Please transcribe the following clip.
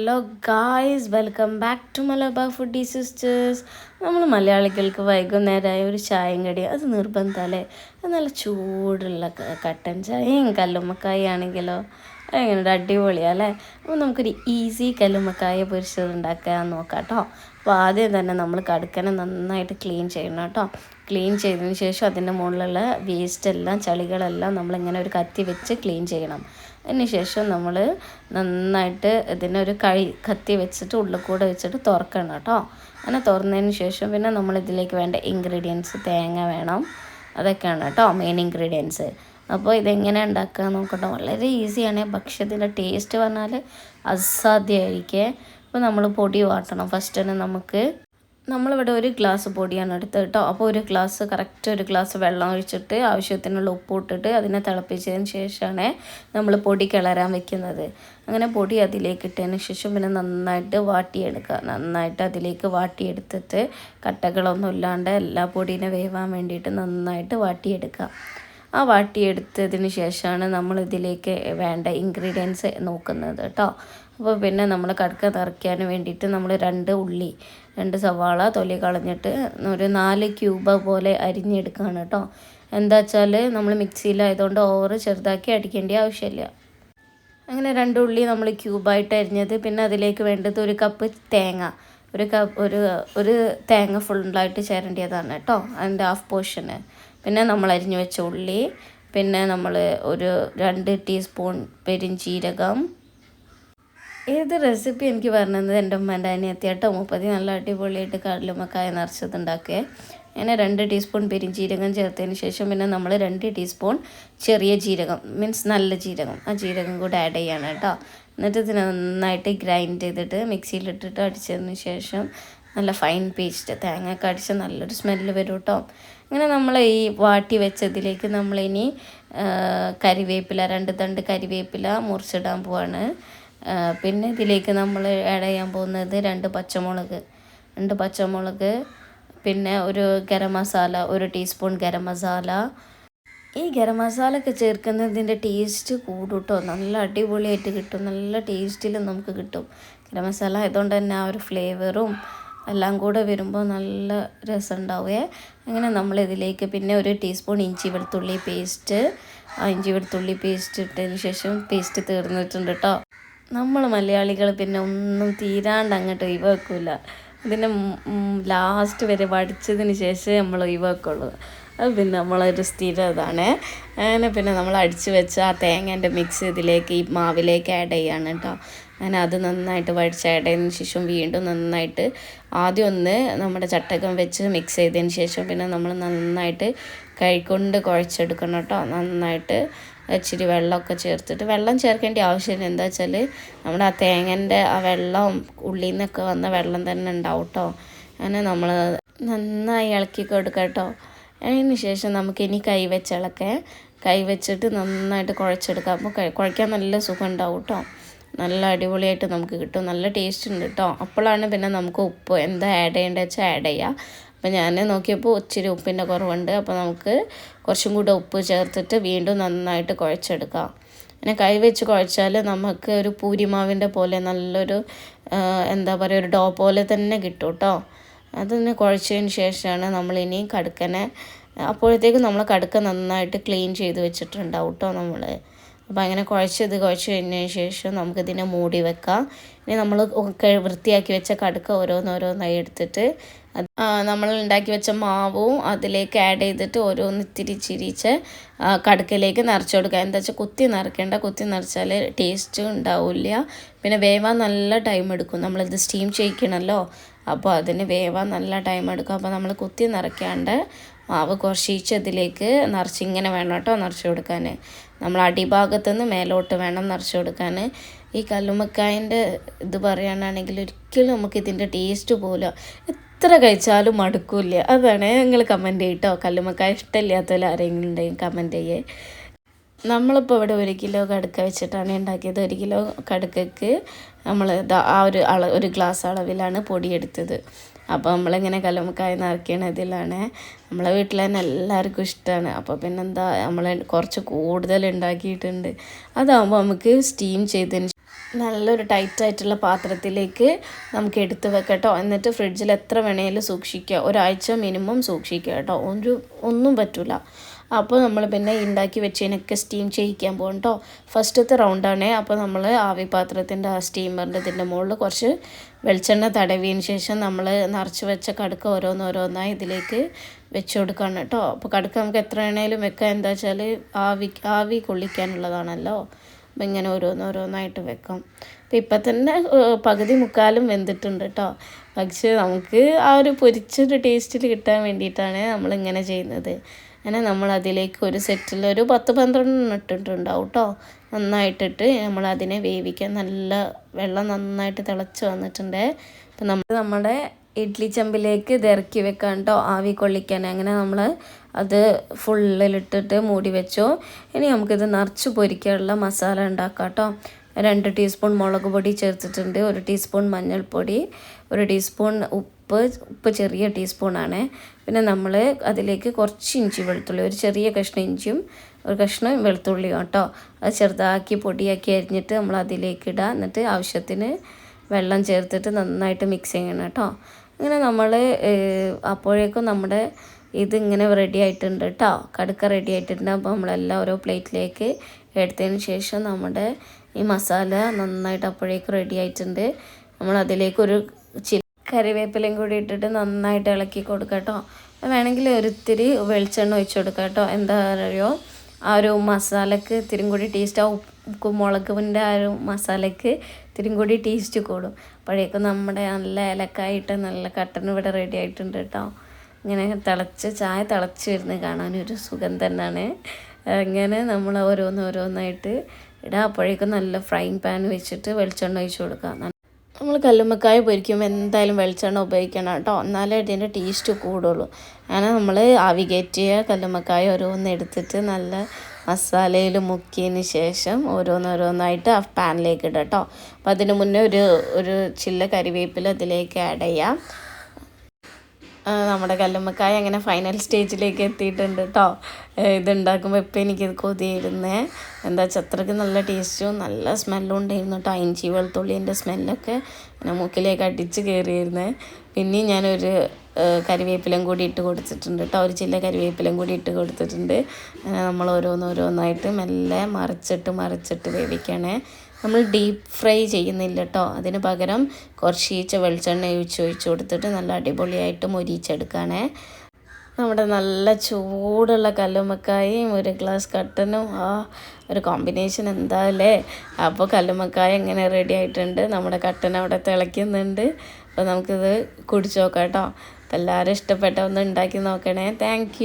Hello guys welcome back to Malabar foodie sisters. നമ്മൾ മലയാളികൾക്ക് വൈകുന്നേരമായ ഒരു ചായയും കടി അത് നിർബന്ധമല്ലേ അത് നല്ല ചൂടുള്ള കട്ടൻ ചായയും കല്ലുമ്മക്കായ ആണെങ്കിലോ? എങ്ങനെയുണ്ട്? അടിപൊളിയാണ് അല്ലേ? അപ്പോൾ നമുക്കൊരു ഈസി കല്ലുമ്മക്കായ പൊരിച്ചത് ഉണ്ടാക്കാൻ നോക്കാം കേട്ടോ അപ്പോൾ ആദ്യം തന്നെ നമ്മൾ കടുക്കനെ നന്നായിട്ട് ക്ലീൻ ചെയ്യണം കേട്ടോ ക്ലീൻ ചെയ്തതിന് ശേഷം അതിന്റെ മുകളിലുള്ള വേസ്റ്റ് എല്ലാം ചളികളെല്ലാം നമ്മളിങ്ങനെ ഒരു കത്തി വെച്ച് ക്ലീൻ ചെയ്യണം. അതിന് ശേഷം നമ്മൾ നന്നായിട്ട് ഇതിനൊരു കഴി കത്തി വെച്ചിട്ട് ഉള്ളിൽ കൂടെ വെച്ചിട്ട് തുറക്കണം കേട്ടോ. അങ്ങനെ തുറന്നതിന് ശേഷം പിന്നെ നമ്മൾ ഇതിലേക്ക് വേണ്ട ഇൻഗ്രീഡിയൻസ് തേങ്ങ വേണം. അതൊക്കെയാണ് കേട്ടോ മെയിൻ ഇൻഗ്രീഡിയൻസ് അപ്പോൾ ഇതെങ്ങനെ ഉണ്ടാക്കുക നോക്കട്ടോ. വളരെ ഈസിയാണ് പക്ഷേ ഇതിന്റെ ടേസ്റ്റ് പറഞ്ഞാൽ അസാധ്യമായിരിക്കേ. അപ്പോൾ നമ്മൾ പൊടി വാട്ടണം. ഫസ്റ്റ് തന്നെ നമുക്ക് നമ്മളിവിടെ ഒരു ഗ്ലാസ് പൊടിയാണ് എടുത്തത് കേട്ടോ. അപ്പോൾ ഒരു ഗ്ലാസ് കറക്റ്റ് ഒരു ഗ്ലാസ് വെള്ളം ഒഴിച്ചിട്ട് ആവശ്യത്തിനുള്ള ഉപ്പ് ഇട്ടിട്ട് അതിനെ തിളപ്പിച്ചതിന് ശേഷമാണ് നമ്മൾ പൊടി കിളരാൻ വെക്കുന്നത്. അങ്ങനെ പൊടി അതിലേക്ക് ഇട്ടതിന് ശേഷം പിന്നെ നന്നായിട്ട് വാട്ടിയെടുക്കുക. നന്നായിട്ട് അതിലേക്ക് വാട്ടിയെടുത്തിട്ട് കട്ടകളൊന്നും ഇല്ലാണ്ട് എല്ലാ പൊടീനെ വേവാൻ വേണ്ടിയിട്ട് നന്നായിട്ട് വാട്ടിയെടുക്കുക. ആ വാട്ടിയെടുത്തതിന് ശേഷമാണ് നമ്മൾ ഇതിലേക്ക് വേണ്ട ഇൻഗ്രീഡിയൻസ് നോക്കുന്നത് കേട്ടോ. അപ്പോൾ പിന്നെ നമ്മൾ കടുക്ക നിറയ്ക്കാൻ വേണ്ടിയിട്ട് നമ്മൾ രണ്ട് ഉള്ളി രണ്ട് സവാള തൊലി കളഞ്ഞിട്ട് ഒരു നാല് ക്യൂബ് പോലെ അരിഞ്ഞെടുക്കുകയാണ് കേട്ടോ. എന്താ വെച്ചാൽ നമ്മൾ മിക്സിയിലായതുകൊണ്ട് ഓവർ ചെറുതാക്കി അടിക്കേണ്ട ആവശ്യമില്ല. അങ്ങനെ രണ്ട് ഉള്ളി നമ്മൾ ക്യൂബായിട്ട് അരിഞ്ഞത് പിന്നെ അതിലേക്ക് വേണ്ടത് ഒരു കപ്പ് തേങ്ങ ഒരു കപ്പ് ഒരു ഒരു തേങ്ങ ഫുള്ളായിട്ട് ചേരേണ്ടതാണ് കേട്ടോ അതിന്റെ ഹാഫ് പോർഷന്. പിന്നെ നമ്മൾ അരിഞ്ഞു വെച്ച ഉള്ളി പിന്നെ നമ്മൾ ഒരു രണ്ട് ടീസ്പൂൺ പെരിഞ്ചീരകം ഏത് റെസിപ്പി എനിക്ക് പറഞ്ഞത് എന്റെ ഉമ്മന്റെ അനിയത്തി കേട്ടോ മുപ്പതി നല്ല അടിപൊളിയായിട്ട് കടലുമക്കായ നിറച്ചതുണ്ടാക്കുക അങ്ങനെ രണ്ട് ടീസ്പൂൺ പെരിഞ്ജീരകം ചേർത്തതിന് ശേഷം പിന്നെ നമ്മൾ രണ്ട് ടീസ്പൂൺ ചെറിയ ജീരകം മീൻസ് നല്ല ജീരകം. ആ ജീരകം കൂടെ ആഡ് ചെയ്യണം കേട്ടോ. എന്നിട്ട് ഇതിനെ നന്നായിട്ട് ഗ്രൈൻഡ് ചെയ്തിട്ട് മിക്സിയിലിട്ടിട്ട് അടിച്ചതിന് ശേഷം നല്ല ഫൈൻ പേസ്റ്റ് തേങ്ങയൊക്കെ അടിച്ച് നല്ലൊരു സ്മെല്ല് വരും കേട്ടോ. അങ്ങനെ നമ്മൾ ഈ വാട്ടി വെച്ചതിലേക്ക് നമ്മളിനി കരിവേപ്പില രണ്ട് തണ്ട് കരിവേപ്പില മുറിച്ചിടാൻ പോവാണ്. പിന്നെ ഇതിലേക്ക് നമ്മൾ ആഡ് ചെയ്യാൻ പോകുന്നത് രണ്ട് പച്ചമുളക്. രണ്ട് പച്ചമുളക് പിന്നെ ഒരു ഗരം മസാല ഒരു ടീസ്പൂൺ ഗരം മസാല. ഈ ഗരം മസാല ഒക്കെ ചേർക്കുന്നതിന്റെ ടേസ്റ്റ് കൂടുട്ടോ? കേട്ടോ നല്ല അടിപൊളിയായിട്ട് കിട്ടും. നല്ല ടേസ്റ്റിൽ നമുക്ക് കിട്ടും. ഗരം മസാല ആയതുകൊണ്ട് തന്നെ ആ ഒരു ഫ്ലേവറും എല്ലാം കൂടെ വരുമ്പോൾ നല്ല രസം ഉണ്ടാവുകയെ അങ്ങനെ നമ്മളിതിലേക്ക് പിന്നെ ഒരു ടീസ്പൂൺ ഇഞ്ചി വെളുത്തുള്ളി പേസ്റ്റ് ആ ഇഞ്ചി വെളുത്തുള്ളി പേസ്റ്റ് ഇട്ടതിന് ശേഷം പേസ്റ്റ് തീർന്നിട്ടുണ്ട് കേട്ടോ നമ്മൾ മലയാളികൾ പിന്നെ ഒന്നും തീരാണ്ട് അങ്ങോട്ട് ഒഴിവാക്കില്ല പിന്നെ ലാസ്റ്റ് വരെ വടിച്ചതിന് ശേഷമേ നമ്മൾ ഒഴിവാക്കുള്ളൂ. അത് പിന്നെ നമ്മളൊരു സ്ഥിരം ഇതാണ്. അങ്ങനെ പിന്നെ നമ്മൾ അടിച്ച് വെച്ച ആ തേങ്ങേന്റെ മിക്സ് ഇതിലേക്ക് ഈ മാവിലേക്ക് ആഡ് ചെയ്യാണ് കേട്ടോ അങ്ങനെ അത് നന്നായിട്ട് വടിച്ച് ആഡ് ചെയ്തതിന് ശേഷം വീണ്ടും നന്നായിട്ട് ആദ്യം ഒന്ന് നമ്മുടെ ചട്ടകം വെച്ച് മിക്സ് ചെയ്തതിന് ശേഷം പിന്നെ നമ്മൾ നന്നായിട്ട് കൈകൊണ്ട് കുഴച്ചെടുക്കണം കേട്ടോ നന്നായിട്ട് ഇച്ചിരി വെള്ളമൊക്കെ ചേർത്തിട്ട് വെള്ളം ചേർക്കേണ്ട ആവശ്യമില്ല. എന്താ വെച്ചാൽ നമ്മുടെ ആ തേങ്ങന്റെ ആ വെള്ളം ഉള്ളിൽ നിന്നൊക്കെ വന്ന വെള്ളം തന്നെ ഉണ്ടാവും കേട്ടോ അങ്ങനെ നമ്മൾ നന്നായി ഇളക്കി കൊടുക്കാം കേട്ടോ അതിന് ശേഷം നമുക്ക് ഇനി കൈ വെച്ചിളക്കെ. കൈ വെച്ചിട്ട് നന്നായിട്ട് കുഴച്ചെടുക്കാം. അപ്പോൾ കുഴക്കാൻ നല്ല സുഖം ഉണ്ടാവും കേട്ടോ നല്ല അടിപൊളിയായിട്ട് നമുക്ക് കിട്ടും. നല്ല ടേസ്റ്റ് ഉണ്ട് കേട്ടോ അപ്പോഴാണ് പിന്നെ നമുക്ക് ഉപ്പ് എന്താ ആഡ് ചെയ്യേണ്ടത് വെച്ചാൽ ആഡ് ചെയ്യാം. അപ്പോൾ ഞാൻ നോക്കിയപ്പോൾ ഇച്ചിരി ഉപ്പിന്റെ കുറവുണ്ട്. അപ്പോൾ നമുക്ക് കുറച്ചും കൂടെ ഉപ്പ് ചേർത്തിട്ട് വീണ്ടും നന്നായിട്ട് കുഴച്ചെടുക്കാം. പിന്നെ കൈ വെച്ച് കുഴച്ചാൽ നമുക്ക് ഒരു പൂരിമാവിന്റെ പോലെ നല്ലൊരു എന്താ പറയുക ഒരു ഡോ പോലെ തന്നെ കിട്ടും കേട്ടോ അതൊന്ന് കുഴച്ചതിന് ശേഷമാണ് നമ്മളിനി കടുക്കനെ അപ്പോഴത്തേക്കും നമ്മൾ കടുക്ക നന്നായിട്ട് ക്ലീൻ ചെയ്ത് വെച്ചിട്ടുണ്ടാവും കേട്ടോ നമ്മൾ അപ്പോൾ അങ്ങനെ കുഴച്ചത് കുഴച്ച് കഴിഞ്ഞതിന് ശേഷം നമുക്കിതിനെ മൂടി വെക്കാം. ഇനി നമ്മൾ വൃത്തിയാക്കി വെച്ച കടുക്ക ഓരോന്നോരോന്നായി എടുത്തിട്ട് നമ്മൾ ഉണ്ടാക്കി വെച്ച മാവും അതിലേക്ക് ആഡ് ചെയ്തിട്ട് ഓരോന്ന് ഇത്തിരി ചിരിച്ച് കടുക്കയിലേക്ക് നിറച്ച് കൊടുക്കുക. എന്താ വെച്ചാൽ കുത്തി നിറയ്ക്കേണ്ട കുത്തി നിറച്ചാൽ ടേസ്റ്റ് ഉണ്ടാവില്ല. പിന്നെ വേവാൻ നല്ല ടൈം എടുക്കും. നമ്മളിത് സ്റ്റീം ചെയ്യിക്കണമല്ലോ അപ്പോൾ അതിന് വേവാൻ നല്ല ടൈം എടുക്കും. അപ്പോൾ നമ്മൾ കുത്തി നിറയ്ക്കാണ്ട് മാവ് കുറച്ചിച്ച് അതിലേക്ക് നിറച്ച് ഇങ്ങനെ വേണം കേട്ടോ നിറച്ച് കൊടുക്കാൻ നമ്മൾ അടിഭാഗത്തു നിന്ന് മേലോട്ട് വേണം നിറച്ച് കൊടുക്കാൻ ഈ കല്ലുമ്മക്കായന്റെ ഇത് പറയാനാണെങ്കിൽ ഒരിക്കലും നമുക്ക് ഇതിന്റെ ടേസ്റ്റ് പോലും എത്ര കഴിച്ചാലും മടുക്കില്ല. അതാണ് നിങ്ങൾ കമന്റ് ചെയ്യട്ടോ കല്ലുമ്മക്കായ ഇഷ്ടമില്ലാത്തവരെങ്കിലും ഉണ്ടെങ്കിൽ കമന്റ് ചെയ്യേ. നമ്മളിപ്പോൾ ഇവിടെ ഒരു കിലോ കടുക്ക വെച്ചിട്ടാണ് ഉണ്ടാക്കിയത്. ഒരു കിലോ കടുക്കയ്ക്ക് നമ്മൾ ആ ഒരു അള ഒരു ഗ്ലാസ് അളവിലാണ് പൊടിയെടുത്തത്. അപ്പോൾ നമ്മളിങ്ങനെ കലമുക്കായി നിറക്കണതിലാണ് നമ്മളെ വീട്ടിൽ തന്നെ എല്ലാവർക്കും ഇഷ്ടമാണ് അപ്പോൾ പിന്നെന്താ നമ്മൾ കുറച്ച് കൂടുതൽ ഉണ്ടാക്കിയിട്ടുണ്ട്. അതാകുമ്പോൾ നമുക്ക് സ്റ്റീം ചെയ്തതിന് നല്ലൊരു ടൈറ്റായിട്ടുള്ള പാത്രത്തിലേക്ക് നമുക്ക് എടുത്ത് വെക്കട്ടോ. എന്നിട്ട് ഫ്രിഡ്ജിൽ എത്ര വേണേലും സൂക്ഷിക്കുക. ഒരാഴ്ച മിനിമം സൂക്ഷിക്കുക കേട്ടോ. ഒരു ഒന്നും പറ്റില്ല അപ്പോൾ നമ്മൾ പിന്നെ ഉണ്ടാക്കി വെച്ചതിനൊക്കെ സ്റ്റീം ചെയ്യിക്കാൻ പോകും കേട്ടോ ഫസ്റ്റത്തെ റൗണ്ടാണ് അപ്പോൾ നമ്മൾ ആവി പാത്രത്തിന്റെ ആ സ്റ്റീമറിന്റെ ഇതിന്റെ മുകളിൽ കുറച്ച് വെളിച്ചെണ്ണ തടവിയതിന് ശേഷം നമ്മൾ നിറച്ച് വെച്ച കടുക്ക ഓരോന്നോരോന്നായി ഇതിലേക്ക് വെച്ച് കൊടുക്കണം കേട്ടോ അപ്പോൾ കടുക്ക നമുക്ക് എത്ര വേണേലും വെക്കാം. എന്താ വെച്ചാൽ ആവി ആവി കൊള്ളിക്കാനുള്ളതാണല്ലോ. അപ്പം ഇങ്ങനെ ഓരോന്നോരോന്നായിട്ട് വെക്കും. അപ്പം ഇപ്പം തന്നെ പകുതി മുക്കാലും വെന്തിട്ടുണ്ട് കേട്ടോ പക്ഷേ നമുക്ക് ആ ഒരു പൊരിച്ചൊരു ടേസ്റ്റിൽ കിട്ടാൻ വേണ്ടിയിട്ടാണ് നമ്മളിങ്ങനെ ചെയ്യുന്നത്. അങ്ങനെ നമ്മൾ അതിലേക്ക് ഒരു സെറ്റിൽ ഒരു പത്ത് പന്ത്രണ്ടെണ്ണം ഇട്ടിട്ടുണ്ടാവും കേട്ടോ നന്നായിട്ടിട്ട് നമ്മൾ അതിനെ വേവിക്കാൻ നല്ല വെള്ളം നന്നായിട്ട് തിളച്ച് വന്നിട്ടുണ്ട്. അപ്പം നമ്മൾ നമ്മുടെ ഇഡ്ലി ചെമ്പിലേക്ക് ഇത് ഇറക്കി കേട്ടോ ആവി കൊള്ളിക്കാൻ. അങ്ങനെ നമ്മൾ അത് ഫുള്ളിലിട്ടിട്ട് മൂടി വെച്ചു. ഇനി നമുക്കിത് നിറച്ച് പൊരിക്കാനുള്ള മസാല ഉണ്ടാക്കാം കേട്ടോ രണ്ട് ടീസ്പൂൺ മുളക് പൊടി ചേർത്തിട്ടുണ്ട് ഒരു ടീസ്പൂൺ മഞ്ഞൾപ്പൊടി ഒരു ടീസ്പൂൺ ഉപ്പ് ഉപ്പ് ചെറിയ ടീസ്പൂണാണ് പിന്നെ നമ്മൾ അതിലേക്ക് കുറച്ച് ഇഞ്ചി വെളുത്തുള്ളി ഒരു ചെറിയ കഷ്ണം ഇഞ്ചിയും ഒരു കഷ്ണം വെളുത്തുള്ളിയും കേട്ടോ അത് ചെറുതാക്കി പൊടിയാക്കി അരിഞ്ഞിട്ട് നമ്മൾ അതിലേക്ക് ഇടുക എന്നിട്ട് ആവശ്യത്തിന് വെള്ളം ചേർത്തിട്ട് നന്നായിട്ട് മിക്സ് ചെയ്യണം കേട്ടോ അങ്ങനെ നമ്മൾ അപ്പോഴേക്കും നമ്മുടെ ഇതിങ്ങനെ റെഡി ആയിട്ടുണ്ട് കേട്ടോ കടുക്ക റെഡി ആയിട്ടുണ്ട്. അപ്പോൾ നമ്മളെല്ലാം ഓരോ പ്ലേറ്റിലേക്ക് എടുത്തതിന് ശേഷം നമ്മുടെ ഈ മസാല നന്നായിട്ട് അപ്പോഴേക്കും റെഡി ആയിട്ടുണ്ട്. നമ്മൾ അതിലേക്ക് ഒരു ചി കറിവേപ്പിലയും കൂടി ഇട്ടിട്ട് നന്നായിട്ട് ഇളക്കി കൊടുക്കുക കേട്ടോ വേണമെങ്കിൽ ഒരിത്തിരി വെളിച്ചെണ്ണ ഒഴിച്ചു കൊടുക്കാം കേട്ടോ എന്താ പറയുക ആ ഒരു മസാലക്ക് ഇത്തിരി കൂടി ടേസ്റ്റ് ആ ഉപ്പ് മുളകിന്റെ ആ ഒരു മസാലയ്ക്ക് ഇത്തിരി കൂടി ടേസ്റ്റ് കൂടും. അപ്പോഴേക്കും നമ്മുടെ നല്ല ഇലക്കായിട്ട് നല്ല കട്ടൻ ഇവിടെ റെഡി ആയിട്ടുണ്ട് കേട്ടോ. ഇങ്ങനെ തിളച്ച് ചായ തിളച്ച് വരുന്നത് കാണാനൊരു സുഖം തന്നെയാണ് അങ്ങനെ നമ്മൾ ഓരോന്നോരോന്നായിട്ട് ഇടാം. അപ്പോഴേക്കും നല്ല ഫ്രൈങ് പാൻ വെച്ചിട്ട് വെളിച്ചെണ്ണ ഒഴിച്ച് കൊടുക്കാം. നമ്മൾ കല്ലുമ്മക്കായ പൊരിക്കുമ്പോൾ എന്തായാലും വെളിച്ചെണ്ണ ഉപയോഗിക്കണം കേട്ടോ. എന്നാലേ ഇതിന്റെ ടേസ്റ്റ് കൂടുള്ളൂ. അങ്ങനെ നമ്മൾ ആവി കയറ്റിയ കല്ലുമ്മക്കായ ഓരോന്ന് എടുത്തിട്ട് നല്ല മസാലയിൽ മുക്കിയതിന് ശേഷം ഓരോന്നോരോന്നായിട്ട് ആ പാനിലേക്ക് ഇടാം കേട്ടോ. അപ്പോൾ അതിന് മുന്നേ ഒരു ഒരു ചില്ല കരിവേപ്പില അതിലേക്ക് ആഡ് ചെയ്യാം. നമ്മുടെ കല്ലുമ്മക്കായ അങ്ങനെ ഫൈനൽ സ്റ്റേജിലേക്ക് എത്തിയിട്ടുണ്ട് കേട്ടോ. ഇതുണ്ടാക്കുമ്പോൾ ഇപ്പം എനിക്ക് കൊതിയിരുന്നേ എന്താ വെച്ചാൽ അത്രയ്ക്ക് നല്ല ടേസ്റ്റും നല്ല സ്മെല്ലും ഉണ്ടായിരുന്നു കേട്ടോ. ഇഞ്ചി വെളുത്തുള്ളിന്റെ സ്മെല്ലൊക്കെ ഇങ്ങനെ മൂക്കിലേക്ക് അടിച്ച് കയറിയിരുന്നേ പിന്നെയും ഞാനൊരു കരിവേപ്പിലയും കൂടി ഇട്ട് കൊടുത്തിട്ടുണ്ട് കേട്ടോ ഒരു ചില്ല കരിവേപ്പിലയും കൂടി ഇട്ട് കൊടുത്തിട്ടുണ്ട്. നമ്മൾ ഓരോന്നോരോന്നായിട്ട് മെല്ലെ മറിച്ചിട്ട് മറിച്ചിട്ട് വേവിക്കണേ. നമ്മൾ ഡീപ്പ് ഫ്രൈ ചെയ്യുന്നില്ല കേട്ടോ അതിന് പകരം കുറച്ച് ഈച്ച വെളിച്ചെണ്ണ ഒഴിച്ച് ഒഴിച്ച് കൊടുത്തിട്ട് നല്ല അടിപൊളിയായിട്ട് മുരിച്ചെടുക്കണേ നമ്മുടെ നല്ല ചൂടുള്ള കല്ലുമ്മക്കായും ഒരു ഗ്ലാസ് കട്ടനും ആ ഒരു കോമ്പിനേഷൻ എന്താല്ലേ അപ്പോൾ കല്ലുമ്മക്കായ ഇങ്ങനെ റെഡി ആയിട്ടുണ്ട്? നമ്മുടെ കട്ടൻ അവിടെ തിളയ്ക്കുന്നുണ്ട്. അപ്പോൾ നമുക്കിത് കുടിച്ച് നോക്കാം കേട്ടോ. അപ്പോൾ എല്ലാവരും ഇഷ്ടപ്പെട്ട ഒന്ന് ഉണ്ടാക്കി നോക്കണേ. താങ്ക്